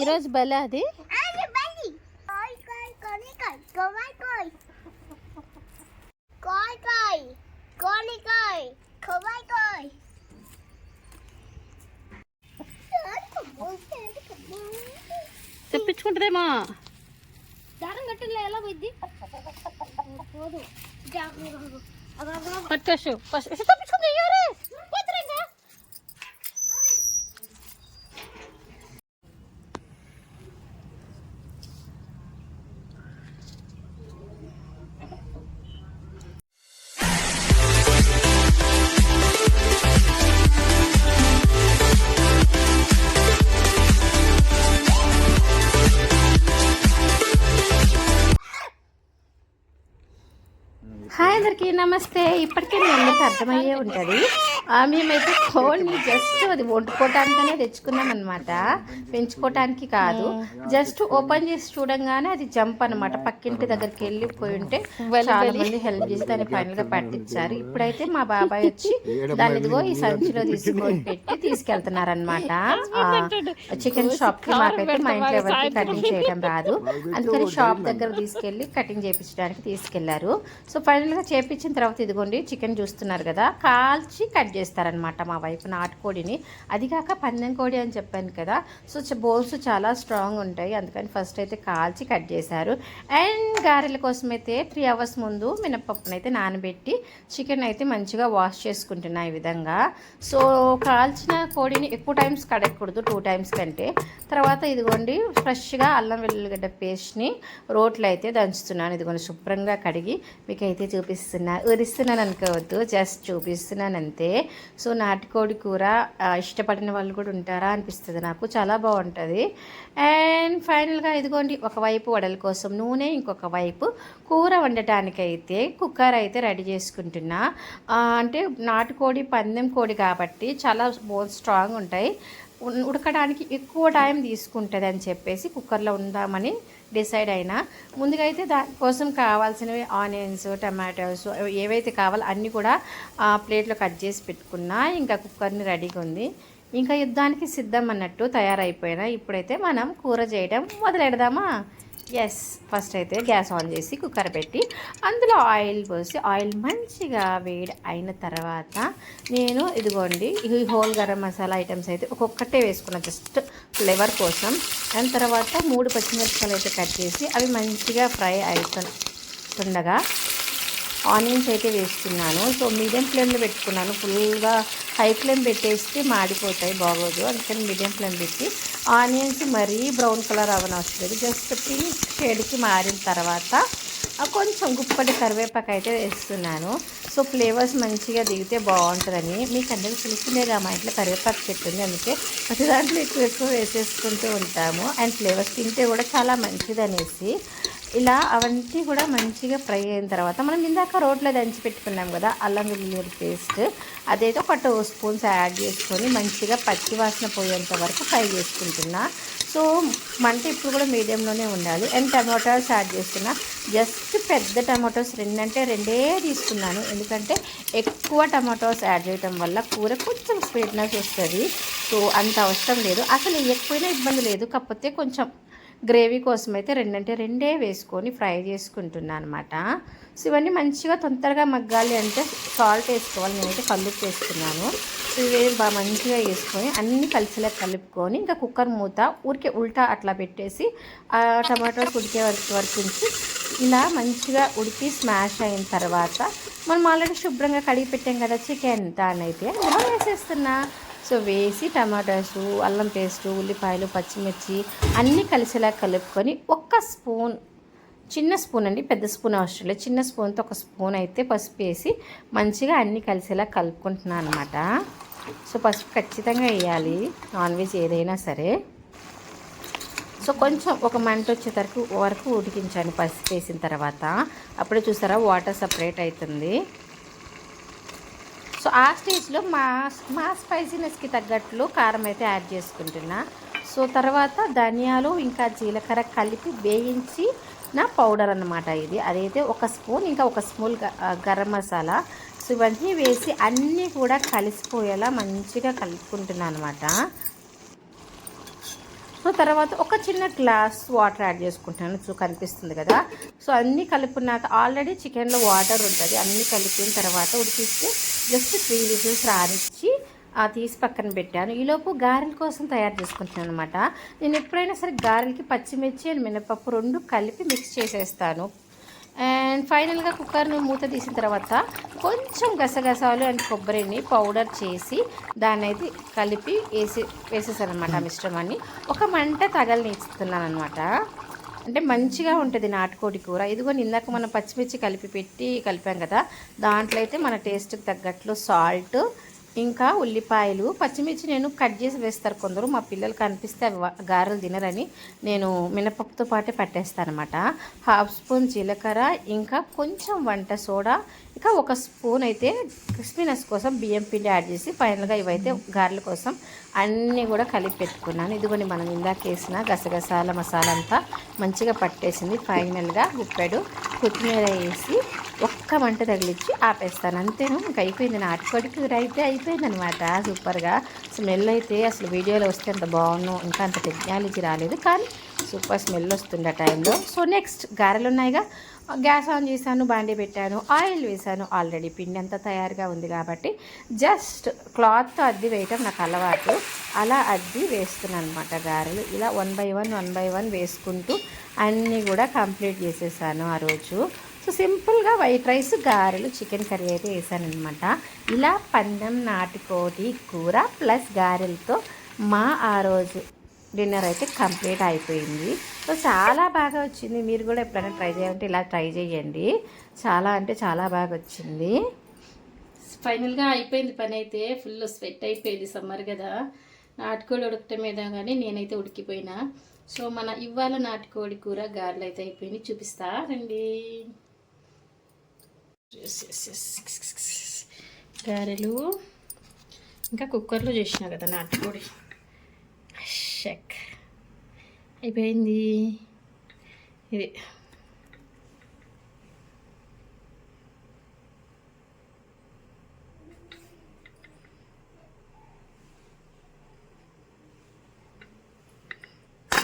ఈరోజు బల అది Ada bali. Koi koi koi koi koi koi. Koi koi. Koi koi. Koi koi. తెప్పించుకుంటుందేమో దారం కట్టలే ఎలా పోయింది పోదు పట్టుకోసు తప్పించుకుంది నమస్తే. ఇప్పటికే మీ అందరికీ అర్థమయ్యే ఉంటుంది. ఆ, మేమైతే కోడిని జస్ట్ అది వండుకోవటానికనే తెచ్చుకున్నాం అనమాట పెంచుకోవటానికి కాదు. జస్ట్ ఓపెన్ చేసి చూడంగానే అది జంప్ అనమాట పక్కింటి దగ్గరికి వెళ్ళిపోయి ఉంటే చాలా మంది హెల్ప్ చేసి దాన్ని ఫైనల్గా పట్టించారు. ఇప్పుడైతే మా బాబాయ్ వచ్చి దాన్ని ఇదిగో ఈ సంచిలో తీసుకొని పెట్టి తీసుకెళ్తున్నారు అనమాట చికెన్ షాప్కి మాకైతే మా ఇంట్లో ఎవరికి కటింగ్ చేయడం రాదు. అందుకని షాప్ దగ్గర తీసుకెళ్ళి కటింగ్ చేయించడానికి తీసుకెళ్ళారు. సో ఫైనల్గా చేపించిన తర్వాత ఇదిగోండి చికెన్ చూస్తున్నారు కదా కాల్చి కట్ చేస్తారనమాట మా వైపు నాటుకోడిని. అది కాక పందెం కోడి అని చెప్పాను కదా సో బోన్స్ చాలా స్ట్రాంగ్ ఉంటాయి అందుకని ఫస్ట్ అయితే కాల్చి కట్ చేశారు. అండ్ గారెల కోసం అయితే త్రీ అవర్స్ ముందు మినపప్పును అయితే నానబెట్టి చికెన్ అయితే మంచిగా వాష్ చేసుకుంటున్నా ఈ విధంగా. సో కాల్చిన కోడిని ఎక్కువ టైమ్స్ కడగకూడదు టూ టైమ్స్ కంటే. తర్వాత ఇదిగోండి ఫ్రెష్గా అల్లం వెల్లుల్లిగడ్డ పేస్ట్ని రోట్లో అయితే దంచుతున్నాను. ఇదిగోండి శుభ్రంగా కడిగి మీకైతే చూపిస్తున్నాను. ఏమన్నా ఉరిస్తున్నాను అనుకోవద్దు జస్ట్ చూపిస్తున్నాను అంతే సో నాటుకోడి కూర ఇష్టపడిన వాళ్ళు కూడా ఉంటారా అనిపిస్తుంది నాకు. చాలా బాగుంటుంది. అండ్ ఫైనల్గా ఇదిగోండి ఒకవైపు వడల కోసం నూనె ఇంకొక వైపు కూర వండటానికైతే కుక్కర్ అయితే రెడీ చేసుకుంటున్నా. అంటే నాటుకోడి పందెం కోడి కాబట్టి చాలా బోన్ స్ట్రాంగ్ ఉంటాయి. ఉడకడానికి ఎక్కువ టైం తీసుకుంటుంది అని చెప్పేసి కుక్కర్లో ఉందామని డిసైడ్ అయినా. ముందుగా అయితే దానికోసం కావాల్సినవి ఆనియన్స్ టమాటోస్ ఏవైతే కావాలో అన్నీ కూడా ఆ, ప్లేట్లో కట్ చేసి పెట్టుకున్నా ఇంకా కుక్కర్ని రెడీగా ఉంది. ఇంకా యుద్ధానికి సిద్ధం అన్నట్టు తయారైపోయినా. ఇప్పుడైతే మనం కూర చేయడం మొదలెడదామా? ఎస్ ఫస్ట్ అయితే గ్యాస్ ఆన్ చేసి కుక్కర్ పెట్టి అందులో ఆయిల్ పోసి ఆయిల్ మంచిగా వేడి అయిన తర్వాత నేను ఇదిగోండి ఈ హోల్ గరం మసాలా ఐటమ్స్ అయితే ఒక్కొక్కటే వేసుకున్నా జస్ట్ ఫ్లేవర్ కోసం. దాని తర్వాత మూడు పచ్చిమిరపకాయలు అయితే కట్ చేసి అవి మంచిగా ఫ్రై అవుతుండగా ఆనియన్స్ అయితే వేస్తున్నాను. సో మీడియం ఫ్లేమ్లో పెట్టుకున్నాను. ఫుల్గా హై ఫ్లేమ్ పెట్టేస్తే మాడిపోతాయి బాగోదు. అందుకని మీడియం ఫ్లేమ్ పెట్టి ఆనియన్స్ మరీ బ్రౌన్ కలర్ అవనవసరం లేదు. జస్ట్ పింక్ షేడ్కి మారిన తర్వాత కొంచెం గుప్పటి కరివేపాకు అయితే వేస్తున్నాను. సో ఫ్లేవర్స్ మంచిగా దిగితే బాగుంటుందని. మీకు అందరికీ తెలిసిందేగా మా ఇంట్లో కరివేపాకు చెట్టుంది అందుకే ప్రతి దాంట్లో ఎక్కువ ఎక్కువ వేసేసుకుంటూ ఉంటాము. అండ్ ఫ్లేవర్స్ తింటే కూడా చాలా మంచిది అనేసి ఇలా అవన్నీ కూడా మంచిగా ఫ్రై అయిన తర్వాత మనం ఇందాక రోట్లో దంచి పెట్టుకున్నాం కదా అల్లం వెల్లుల్లి పేస్ట్. అదైతే ఒక టూ స్పూన్స్ యాడ్ చేసుకొని మంచిగా పచ్చి వాసన పోయేంత వరకు ఫ్రై చేసుకుంటున్నా. సో మంట ఇప్పుడు కూడా మీడియంలోనే ఉండాలి. అండ్ టమాటోస్ యాడ్ చేస్తున్నా. జస్ట్ పెద్ద టమాటోస్ రెండంటే రెండే తీసుకున్నాను. ఎందుకంటే ఎక్కువ టమాటోస్ యాడ్ చేయడం వల్ల కూర కొంచెం స్వీట్నెస్ వస్తుంది. సో అంత అవసరం లేదు. అసలు ఎక్కువైనా ఇబ్బంది లేదు. కాకపోతే కొంచెం గ్రేవీ కోసం అయితే రెండంటే రెండే వేసుకొని ఫ్రై చేసుకుంటున్నాను అనమాట సో ఇవన్నీ మంచిగా తొందరగా మగ్గాలి అంటే సాల్ట్ వేసుకోవాలి. నేనైతే కలుపు వేసుకున్నాను. ఇవి బాగా మంచిగా వేసుకొని అన్ని కలిసిలా కలుపుకొని ఇంకా కుక్కర్ మూత ఊరికే ఉల్టా అట్లా పెట్టేసి ఆ టమాటోస్ ఉడికే వరకు వరకు ఉంచి ఇలా మంచిగా ఉడికి స్మాష్ అయిన తర్వాత మనం ఆల్రెడీ శుభ్రంగా కడిగి పెట్టాం కదా చికెన్ దాన్ని అయితే వేసేస్తున్నా. సో వేసి టమాటాస్ అల్లం పేస్టు ఉల్లిపాయలు పచ్చిమిర్చి అన్నీ కలిసేలా కలుపుకొని ఒక్క స్పూన్ చిన్న స్పూన్ అండి పెద్ద స్పూన్ అవసరం లేదు. చిన్న స్పూన్తో ఒక స్పూన్ అయితే పసుపు వేసి మంచిగా అన్నీ కలిసేలా కలుపుకుంటున్నాను అనమాట సో పసుపు ఖచ్చితంగా వేయాలి నాన్ వెజ్ ఏదైనా సరే. సో కొంచెం ఒక మంట వచ్చే వరకు వరకు ఉడికించాను పసుపు వేసిన తర్వాత. అప్పుడే చూసారా వాటర్ సపరేట్ అవుతుంది. సో ఆ స్టేజ్లో మా మా స్పైసీనెస్కి తగ్గట్లు కారం అయితే యాడ్ చేసుకుంటున్నా. సో తర్వాత ధనియాలు ఇంకా జీలకర్ర కలిపి వేయించి నా పౌడర్ అనమాట ఇది. అదైతే ఒక స్పూన్ ఇంకా ఒక స్పూన్ గరం మసాలా. సో ఇవన్నీ వేసి అన్నీ కూడా కలిసిపోయేలా మంచిగా కలుపుకుంటున్నాను అనమాట సో తర్వాత ఒక చిన్న గ్లాస్ వాటర్ యాడ్ చేసుకుంటాను. సో కనిపిస్తుంది కదా. సో అన్నీ కలుపుకున్నాక ఆల్రెడీ చికెన్లో వాటర్ ఉంటుంది. అన్నీ కలిపిన తర్వాత ఉడికిస్తే జస్ట్ త్రీ విజిల్స్ రానిచ్చి ఆ తీసి పక్కన పెట్టాను. ఈలోపు గారెల కోసం తయారు చేసుకుంటున్నాను అనమాట నేను ఎప్పుడైనా సరే గారెలకి పచ్చిమిర్చి అండ్ మినపప్పు రెండు కలిపి మిక్స్ చేసేస్తాను. అండ్ ఫైనల్గా కుక్కర్ను మూత తీసిన తర్వాత కొంచెం గసగసాలు అండ్ కొబ్బరిని పౌడర్ చేసి దాన్ని అయితే కలిపి వేసి వేసేసాను అనమాట ఆ మిశ్రమాన్ని. ఒక మంట తగలనిస్తున్నాను అనమాట అంటే మంచిగా ఉంటుంది నాటుకోడి కూర. ఇదిగో ఇందాక మనం పచ్చిమిర్చి కలిపి పెట్టి కలిపాం కదా దాంట్లో అయితే మన టేస్ట్కి తగ్గట్లు సాల్ట్ ఇంకా ఉల్లిపాయలు పచ్చిమిర్చి నేను కట్ చేసి వేస్తారు కొందరు. మా పిల్లలు కనిపిస్తే గారెలు తినరని నేను మినపప్పుతో పాటే పట్టేస్తాను అనమాట హాఫ్ స్పూన్ జీలకర్ర ఇంకా కొంచెం వంట సోడా ఇంకా ఒక స్పూన్ అయితే క్రిస్పీనెస్ కోసం బియ్యం పిండి యాడ్ చేసి ఫైనల్గా ఇవైతే గారెల కోసం అన్నీ కూడా కలిపి పెట్టుకున్నాను. ఇదిగోని మనం ఇందాక వేసిన గసగసాల మసాలా అంతా మంచిగా పట్టేసింది. ఫైనల్గా గుప్పెడు కొత్తిమీర వేసి ఒక్క మంట తగిలించి ఆపేస్తాను. అంతేను. ఇంకా అయిపోయింది. నాటుకోడి కూర అయితే అయిపోయింది అనమాట సూపర్గా. స్మెల్ అయితే అసలు వీడియోలో వస్తే అంత బాగున్నాను ఇంకా అంత టెక్నాలజీ రాలేదు. కానీ సూపర్ స్మెల్ వస్తుంది ఆ టైంలో. సో నెక్స్ట్ గారెలు ఉన్నాయిగా గ్యాస్ ఆన్ చేశాను బాండీ పెట్టాను ఆయిల్ వేసాను ఆల్రెడీ పిండి అంతా తయారుగా ఉంది కాబట్టి జస్ట్ క్లాత్తో అద్ది వేయటం నాకు అలవాటు. అలా అద్ది వేస్తున్నాను అనమాట గారెలు. ఇలా one by one one by one వేసుకుంటూ అన్నీ కూడా కంప్లీట్ చేసేసాను ఆ రోజు. సో సింపుల్గా వైట్ రైస్ గారెలు చికెన్ కర్రీ అయితే వేసాను అనమాట ఇలా పందెం నాటుకోటి కూర ప్లస్ గారెలతో మా ఆ రోజు డిన్నర్ అయితే కంప్లీట్ అయిపోయింది. సో చాలా బాగా వచ్చింది. మీరు కూడా ఎప్పుడైనా ట్రై చేయాలంటే ఇలా ట్రై చేయండి. చాలా అంటే చాలా బాగా వచ్చింది. ఫైనల్గా అయిపోయింది పని అయితే. ఫుల్ స్వెట్ అయిపోయింది సమ్మర్ కదా. నాటుకోడి ఉడకటం మీద కానీ నేనైతే ఉడికిపోయినా. సో మన ఇవాళ నాటుకోడి కూర గారెలు అయితే అయిపోయింది చూపిస్తా. రండి. గారెలు. ఇంకా కుక్కర్లో చేసిన కదా నాటుకోడి షక్ అయిపోయింది. ఇది